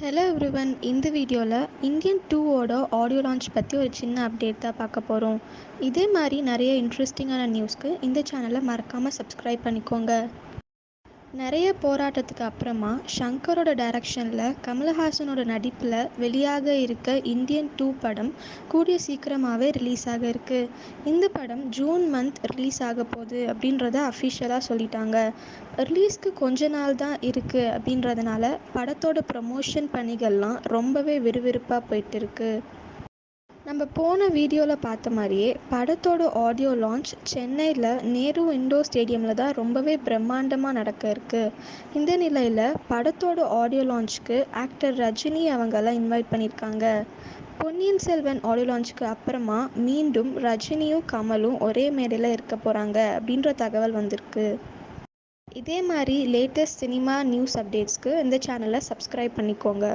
Hello everyone இந்த வீடியோவில் Indian டூவோட ஆடியோ லான்ச் பற்றி ஒரு சின்ன அப்டேட் தான் பார்க்க போகிறோம் இதே மாதிரி நிறைய இன்ட்ரெஸ்டிங்கான நியூஸ்க்கு இந்த சேனலை மறக்காமல் சப்ஸ்கிரைப் பண்ணிக்கோங்க. நிறைய போராட்டத்துக்கு அப்புறமா ஷங்கரோட டைரக்ஷனில் கமலஹாசனோட நடிப்பில் வெளியாக இருக்க இந்தியன் டூ படம் கூடிய சீக்கிரமாகவே ரிலீஸ் ஆக இருக்குது இந்த படம் ஜூன் மந்த் ரிலீஸ் ஆக போகுது அப்படின்றத அஃபிஷியலாக சொல்லிட்டாங்க. ரிலீஸ்க்கு கொஞ்ச நாள் தான் இருக்குது அப்படின்றதுனால படத்தோட ப்ரமோஷன் பணிகள்லாம் ரொம்பவே விறுவிறுப்பாக போயிட்டு இருக்குது நம்ம போன வீடியோவில் பார்த்த மாதிரியே படத்தோட ஆடியோ லான்ச் சென்னையில் நேரு இண்டோர் ஸ்டேடியமில் தான் ரொம்பவே பிரம்மாண்டமாக நடக்க இருக்குது இந்த நிலையில் படத்தோட ஆடியோ லான்ச்சுக்கு ஆக்டர் ரஜினி அவங்கெல்லாம் இன்வைட் பண்ணியிருக்காங்க. பொன்னியின் செல்வன் ஆடியோ லான்ச்சுக்கு அப்புறமா மீண்டும் ரஜினியும் கமலும் ஒரே மேடையில் இருக்க போகிறாங்க அப்படின்ற தகவல் வந்திருக்கு. இதே மாதிரி லேட்டஸ்ட் சினிமா நியூஸ் அப்டேட்ஸ்க்கு இந்த சேனலை சப்ஸ்கிரைப் பண்ணிக்கோங்க.